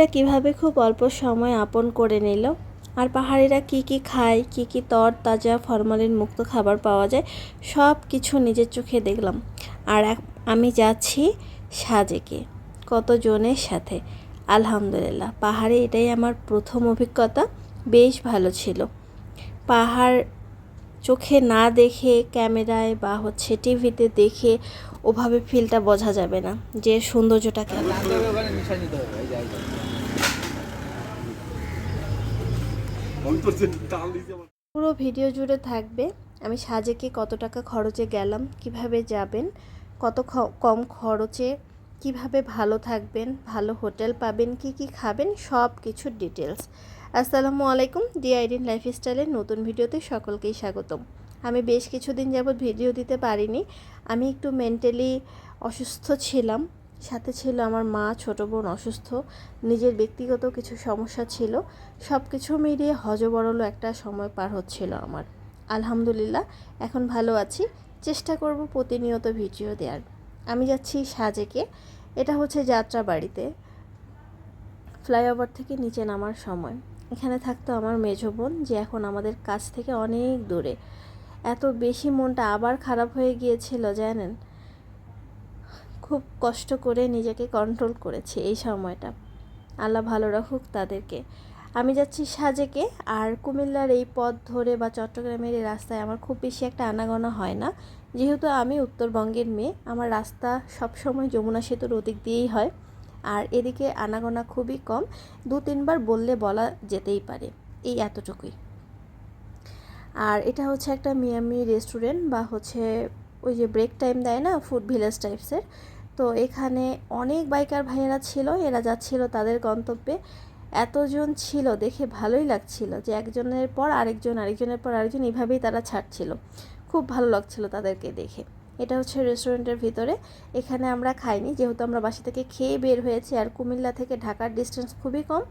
পাহাড়িরা কীভাবে খুব অল্প সময় আপন করে নিল? আর পাহাড়িরা কি কি খায়, কি কি তর তাজা ফরমালিন মুক্ত খাবার পাওয়া যায়, সব কিছু নিজের চোখে দেখলাম। আর আমি যাচ্ছি সাজেকে, কতজনের সাথে? আলহামদুলিল্লাহ, পাহাড়ে এটাই আমার প্রথম অভিজ্ঞতা, বেশ ভালো ছিল। পাহাড় চোখে না দেখে ক্যামেরায় বা হচ্ছে টিভিতে দেখে ওভাবে ফিলটা বোঝা যাবে না, যে সৌন্দর্যটা কেমন পুরো ভিডিও জুড়ে থাকবে, আমি সাজেকে কত টাকা খরচে গেলাম, কীভাবে যাবেন, কত কম খরচে, কীভাবে ভালো থাকবেন, ভালো হোটেল পাবেন, কি কি খাবেন, সব কিছুর ডিটেলস আসসালামু আলাইকুম ডিআইডিন লাইফস্টাইলের নতুন ভিডিওতে সকলকেই স্বাগতম। আমি বেশ কিছুদিন যাবৎ ভিডিও দিতে পারিনি, আমি একটু মেন্টালি অসুস্থ ছিলাম সাথে ছিল আমার মা, ছোট বোন, অসুস্থ। নিজের ব্যক্তিগত কিছু সমস্যা ছিল। সব কিছু মিলিয়ে হজবরল একটা সময় পার হচ্ছিল আমার। আলহামদুলিল্লাহ, এখন ভালো আছি। চেষ্টা করব প্রতিনিয়ত ভিডিও দেওয়ার আমি যাচ্ছি সাজেকে। এটা হচ্ছে যাত্রা বাড়িতে ফ্লাইওভার থেকে নিচে নামার সময়। এখানে থাকতো আমার মেজো বোন, যে এখন আমাদের কাছ থেকে অনেক দূরে। এত বেশি মনটা আবার খারাপ হয়ে গিয়েছিল, জানেন? খুব কষ্ট করে নিজেকে কন্ট্রোল করেছি এই সময়টা। আল্লাহ ভালো রাখুক তাদেরকে। আমি যাচ্ছি সাজেকে, আর কুমিল্লার এই পথ ধরে বা চট্টগ্রামের এই রাস্তায় আমার খুব বেশি একটা আনাগোনা হয় না। যেহেতু আমি উত্তরবঙ্গের মেয়ে, আমার রাস্তা সবসময় যমুনা সেতুর ওদিক দিয়েই হয়। আর এদিকে আনাগোনা খুবই কম, দু তিনবার বললে বলা যেতেই পারে, এই এতটুকুই। আর এটা হচ্ছে একটা মিয়ামি রেস্টুরেন্ট বা হচ্ছে ওই যে ব্রেক টাইম দেয় না ফুড ভিলেজ টাইপসের তো এখানে অনেক বাইকার ভাইয়েরা ছিল, এরা যাচ্ছিল তাদের গন্তব্যে। এতজন ছিল, দেখে ভালোই লাগছিল যে একজনের পর আরেকজন, আরেকজনের পর আরেকজন এভাবেই তারা ছাড়ছিল। খুব ভালো লাগছিল তাদেরকে দেখে। এটা হচ্ছে রেস্টুরেন্টের ভিতরে। এখানে আমরা খাইনি, যেহেতু আমরা বাসা থেকে খেয়ে বের হয়েছি আর কুমিল্লা থেকে ঢাকার ডিস্টেন্স খুবই কম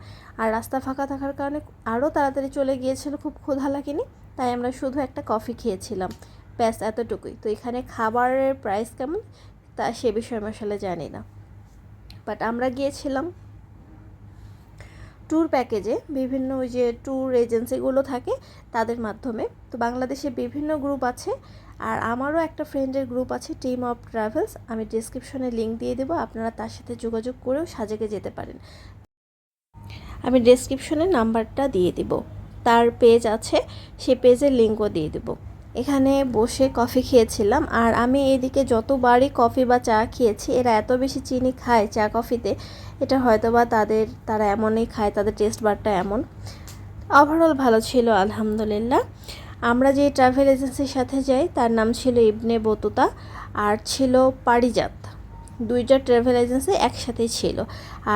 আর রাস্তা ফাঁকা থাকার কারণে আরও তাড়াতাড়ি চলে গিয়েছিল, খুব ক্ষুধা লাগেনি, তাই আমরা শুধু একটা কফি খেয়েছিলাম। ব্যাস, এতটুকুই। তো এখানে খাবারের প্রাইস কেমন? তা সে বিষয়ে আসলে জানি না। বাট আমরা গিয়েছিলাম ট্যুর প্যাকেজে বিভিন্ন ওই যে ট্যুর এজেন্সিগুলো থাকে তাদের মাধ্যমে। তো বাংলাদেশে বিভিন্ন গ্রুপ আছে আর আমারও একটা ফ্রেন্ডের গ্রুপ আছে টিম অফ ট্রাভেলস আমি ডিসক্রিপশনে লিঙ্ক দিয়ে দেবো, আপনারা তার সাথে যোগাযোগ করেও সাজেকে যেতে পারেন। আমি ডেসক্রিপশনে নাম্বারটা দিয়ে দিব। তার পেজ আছে, সে পেজের লিঙ্কও দিয়ে দেবো। এখানে বসে কফি খেয়েছিলাম। আর আমি এদিকে যতবারই কফি বা চা খেয়েছি, এরা এত বেশি চিনি খায় চা কফিতে, এটা হয়তো বা তাদের, তারা এমনই খায়, তাদের টেস্ট বারটা এমন। ওভারঅল ভালো ছিল, আলহামদুলিল্লাহ। আমরা যে ট্রাভেল এজেন্সির সাথে যাই, তার নাম ছিল ইবনে বতুতা, আর ছিল পারিজাত। দুইটা ট্রাভেল এজেন্সি একসাথেই ছিল।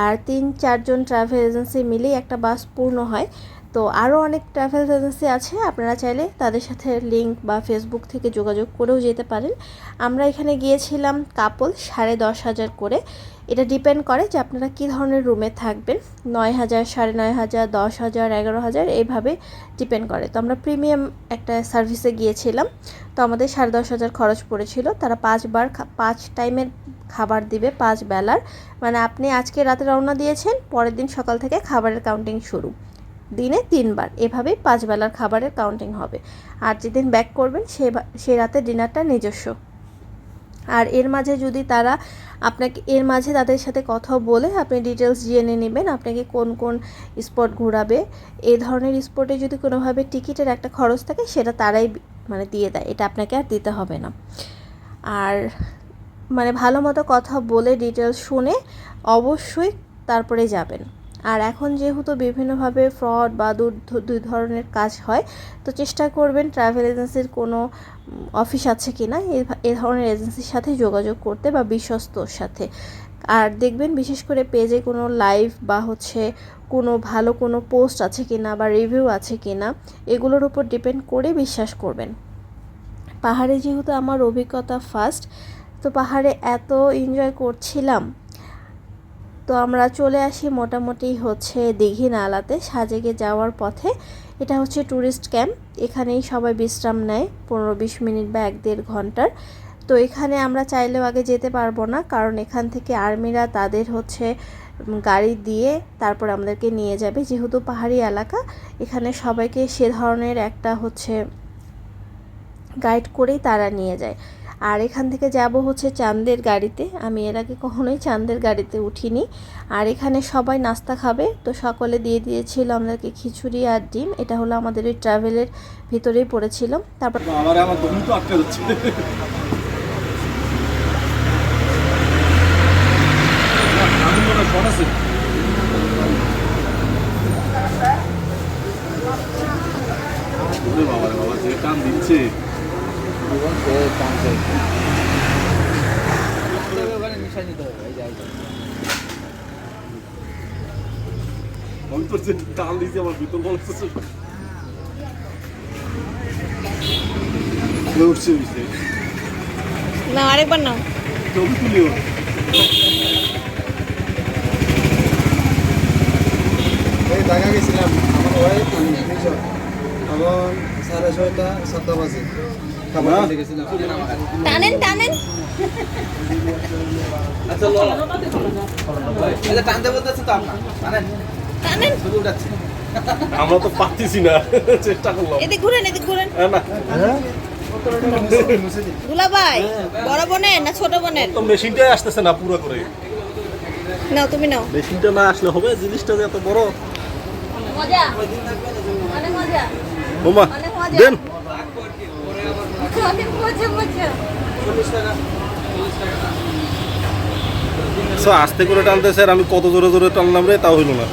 আর তিন চারজন ট্রাভেল এজেন্সি মিলেই একটা বাস পূর্ণ হয়। তো আরও অনেক ট্রাভেল এজেন্সি আছে, আপনারা চাইলে তাদের সাথে লিঙ্ক বা ফেসবুক থেকে যোগাযোগ করেও যেতে পারেন। আমরা এখানে গিয়েছিলাম কাপল সাড়ে দশ হাজার করে। এটা ডিপেন্ড করে যে আপনারা কী ধরনের রুমে থাকবেন। নয় হাজার, সাড়ে নয় হাজার, দশ হাজার, এগারো হাজার, এইভাবে ডিপেন্ড করে। তো আমরা প্রিমিয়াম একটা সার্ভিসে গিয়েছিলাম। তো আমাদের সাড়ে দশ হাজার খরচ পড়েছিল। তারা পাঁচবার পাঁচ টাইমের খাবার দিবে, পাঁচ বেলার। মানে আপনি আজকে রাতে রওনা দিয়েছেন, পরের দিন সকাল থেকে খাবারের কাউন্টিং শুরু। দিনে তিনবার। এভাবেই পাঁচ বেলার খাবারের কাউন্টিং হবে। আর যেদিন ব্যাক করবেন, সে সে রাতে ডিনারটা নিজস্ব। আর এর মাঝে যদি তারা আপনাকে এর মাঝে তাদের সাথে কথা বলে, আপনি ডিটেলস জেনে নেবেন আপনাকে কোন কোন স্পট ঘোরাবে। এ ধরনের স্পটে যদি কোনোভাবে টিকিটের একটা খরচ থাকে, সেটা তারাই মানে দিয়ে দেয়। এটা আপনাকে আর দিতে হবে না। আর মানে ভালো মতো কথা বলে ডিটেলস শুনে অবশ্যই তারপরে যাবেন। আর এখন যেহেতু বিভিন্নভাবে ফ্রড বা দুই ধরনের কাজ হয়, তো চেষ্টা করবেন ট্রাভেল এজেন্সির কোনো অফিস আছে কি না এ ধরনের এজেন্সির সাথে যোগাযোগ করতে বা বিশ্বস্তর সাথে। আর দেখবেন বিশেষ করে পেজে কোনো লাইভ বা হচ্ছে কোনো ভালো কোনো পোস্ট আছে কি না বা রিভিউ আছে কি না এগুলোর উপর ডিপেন্ড করে বিশ্বাস করবেন। পাহাড়ে যেহেতু আমার অভিজ্ঞতা ফার্স্ট তো পাহাড়ে এত এনজয় করছিলাম তো আমরা চলে আসি মোটামুটি হচ্ছে দিঘি নালাতে সাজেকে যাওয়ার পথে। এটা হচ্ছে ট্যুরিস্ট ক্যাম্প এখানেই সবাই বিশ্রাম নেয় পনেরো বিশ মিনিট বা এক দেড় ঘণ্টার। তো এখানে আমরা চাইলেও আগে যেতে পারব না, কারণ এখান থেকে আর্মিরা তাদের হচ্ছে গাড়ি দিয়ে তারপর আমাদেরকে নিয়ে যাবে। যেহেতু পাহাড়ি এলাকা, এখানে সবাইকে সে ধরনের একটা হচ্ছে গাইড করেই তারা নিয়ে যায়। আর এখান থেকে যাব হচ্ছে চাঁদের গাড়িতে। আমি এর আগে কখনোই চাঁদের গাড়িতে উঠিনি। আর এখানে সবাই নাস্তা খাবে। তো সকলে দিয়ে দিয়েছিল আমাদেরকে খিচুড়ি আর ডিম। এটা হলো আমাদের ওই ট্রাভেলের ভিতরেই পড়েছিল তারপর বাবা বাবা, যে টান দিচ্ছে জীবন সে টানছে ওখানে নিশাই নিতে হবে এই যে এই যে। আমি তো যে টান দিয়েছি আমার ভিতর বল উঠছে উঠছে উঠছে না আরেকবার নাও। ছবি এই ঢাকা গেছিলাম। আমার ওয়াইফ আমি এখন সাড়ে ছয়টা সাতটা বাজে। খাবার না। টানেন টানেন। আচ্ছা টানতে বলতেছে তো আপনার টানেন। আমরা তো পারতেছি না চেষ্টা করলাম। এদিক ঘুরেন এদিক ঘুরেন। হ্যাঁ, না। বড় বোনের না ছোট বোনের? তো মেশিনটাই আসতেছে না পুরো করে। নাও তুমি নাও। মেশিনটা না আসলে হবে জিনিসটা যে এত বড়। মজা। অনেক মজা। বোমা দেন। আস্তে করে টানতেছে আর আমি কত জোরে জোরে টানলাম রে তাও হইল না।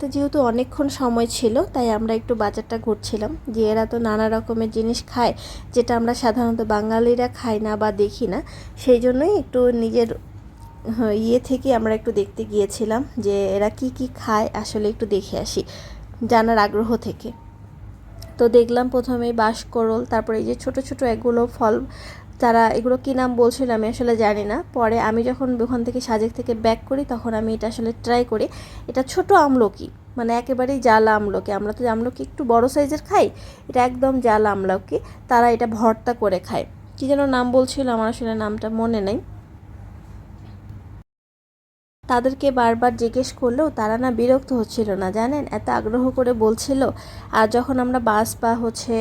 তো যেহেতু অনেকক্ষণ সময় ছিল তাই আমরা একটু বাজারটা ঘুরছিলাম। যে এরা তো নানা রকমের জিনিস খায় যেটা আমরা সাধারণত বাঙালিরা খাই না বা দেখি না। সেই জন্যই একটু নিজের হ্যাঁ, ইয়ে থেকে আমরা একটু দেখতে গিয়েছিলাম যে এরা কি কি খায়। আসলে একটু দেখে আসি জানার আগ্রহ থেকে। তো দেখলাম প্রথমে বাঁশকরল তারপরে এই যে ছোট ছোট এগুলো ফল তারা এগুলো কী নাম বলছিল আমি আসলে জানি না। পরে আমি যখন ওখান থেকে সাজেক থেকে ব্যাক করি, তখন আমি এটা আসলে ট্রাই করি। এটা ছোট আমলকি মানে একেবারেই জাল আমলকি। আমরা তো আমলকি একটু বড় সাইজের খাই, এটা একদম জাল আমলকি। তারা এটা ভর্তা করে খায়। কী যেন নাম বলছিল, আমার আসলে নামটা মনে নেই। তাদেরকে বারবার জিজ্ঞেস করলেও তারা না বিরক্ত হচ্ছিল না, জানেন? এত আগ্রহ করে বলছিল। আর যখন আমরা বাস বা হচ্ছে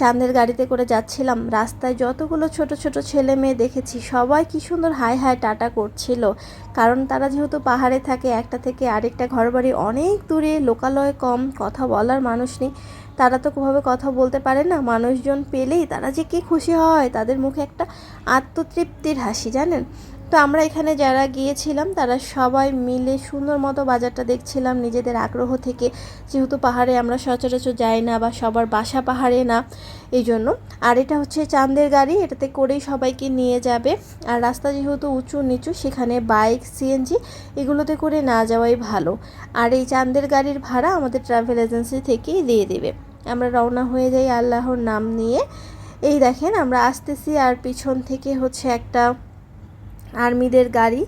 চাঁদের গাড়িতে করে যাচ্ছিলাম। রাস্তায় যতগুলো ছোট ছোট ছেলে মেয়ে দেখেছি, সবাই কি সুন্দর হাই হাই টাটা করছিল। কারণ তারা যেহেতু পাহাড়ে থাকে, একটা থেকে আরেকটা ঘরবাড়ি অনেক দূরে, লোকালয় কম, কথা বলার মানুষ নেই। তারা তো কোভাবে কথা বলতে পারে না, মানুষজন পেলেই তারা যে কি খুশি হয়, তাদের মুখে একটা আত্মতৃপ্তির হাসি, জানেন? তো আমরা এখানে যারা গিয়েছিলাম, তারা সবাই মিলে সুন্দর মতো বাজারটা দেখছিলাম নিজেদের আগ্রহ থেকে। যেহেতু পাহাড়ে আমরা সচরাচর যাই না বা সবার বাসা পাহাড়ে না, এই জন্য। আর এটা হচ্ছে চাঁদের গাড়ি, এটাতে করেই সবাইকে নিয়ে যাবে। আর রাস্তা যেহেতু উঁচু নিচু, সেখানে বাইক সিএনজি এগুলোতে করে না যাওয়াই ভালো। আর এই চাঁদের গাড়ির ভাড়া আমাদের ট্রাভেল এজেন্সি থেকেই দিয়ে দেবে। আমরা রওনা হয়ে যাই আল্লাহর নাম নিয়ে। এই দেখেন, আমরা আসতেছি আর পিছন থেকে হচ্ছে একটা আর্মিদের গাড়ি।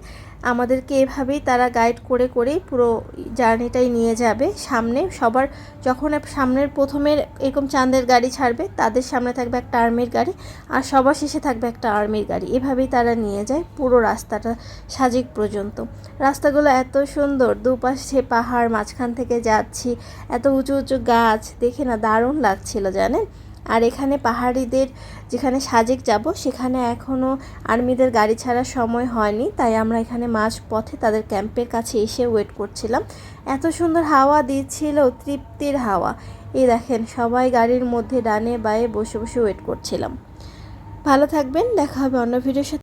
আমাদেরকে এভাবেই তারা গাইড করে, করেই পুরো জার্নিটাই নিয়ে যাবে সামনে। সবার যখন সামনের প্রথমের এরকম চাঁদের গাড়ি ছাড়বে, তাদের সামনে থাকবে একটা আর্মির গাড়ি আর সবার শেষে থাকবে একটা আর্মির গাড়ি। এভাবেই তারা নিয়ে যায় পুরো রাস্তাটা সাজিক পর্যন্ত। রাস্তাগুলো এত সুন্দর, দুপাশে পাহাড়, মাঝখান থেকে যাচ্ছি, এত উঁচু উঁচু গাছ, দেখে না দারুণ লাগছিল, জানেন? আর এখানে পাহাড়িদের যেখানে সাজেক যাব, সেখানে এখনও আর্মিদের গাড়ি ছাড়ার সময় হয়নি। তাই আমরা এখানে মাঝ পথে তাদের ক্যাম্পের কাছে এসে ওয়েট করছিলাম। এত সুন্দর হাওয়া দিচ্ছিল, তৃপ্তির হাওয়া। এই দেখেন, সবাই গাড়ির মধ্যে ডানে বায়ে বসে বসে ওয়েট করছিলাম। ভালো থাকবেন, দেখা হবে অন্য ভিডিওর সাথে।